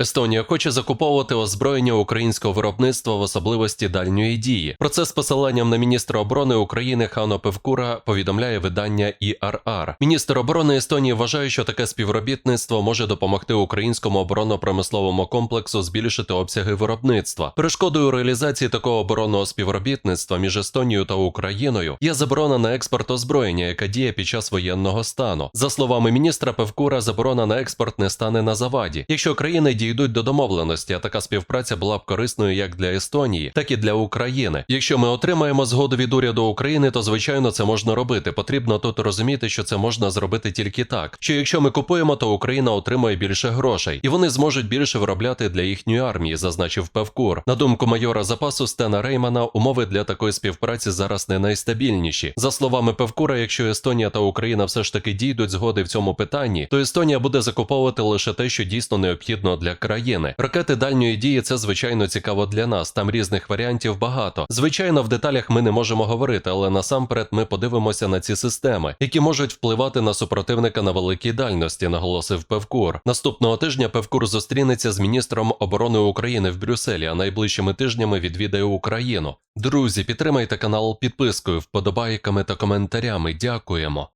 Естонія хоче закуповувати озброєння українського виробництва в особливості дальньої дії. Про це з посиланням на міністра оборони України Хано Певкура повідомляє видання ІРР. Міністр оборони Естонії вважає, що таке співробітництво може допомогти українському оборонно-промисловому комплексу збільшити обсяги виробництва. Перешкодою реалізації такого оборонного співробітництва між Естонією та Україною є заборона на експорт озброєння, яка діє під час воєнного стану. За словами міністра Певкура, заборона на експорт не стане на заваді, якщо країни дійдуть до домовленості, а така співпраця була б корисною як для Естонії, так і для України. Якщо ми отримаємо згоду від уряду України, то звичайно це можна робити. Потрібно тут розуміти, що це можна зробити тільки так. Що якщо ми купуємо, то Україна отримує більше грошей, і вони зможуть більше виробляти для їхньої армії, зазначив Певкур. На думку майора запасу Стена Реймана, умови для такої співпраці зараз не найстабільніші. За словами Певкура, якщо Естонія та Україна все ж таки дійдуть згоди в цьому питанні, то Естонія буде закуповувати лише те, що дійсно необхідно для країни. Ракети дальньої дії це звичайно цікаво для нас. Там різних варіантів багато. Звичайно, в деталях ми не можемо говорити, але насамперед ми подивимося на ці системи, які можуть впливати на супротивника на великій дальності, наголосив Певкур. Наступного тижня Певкур зустрінеться з міністром оборони України в Брюсселі, а найближчими тижнями відвідає Україну. Друзі, підтримайте канал підпискою, вподобайками та коментарями. Дякуємо.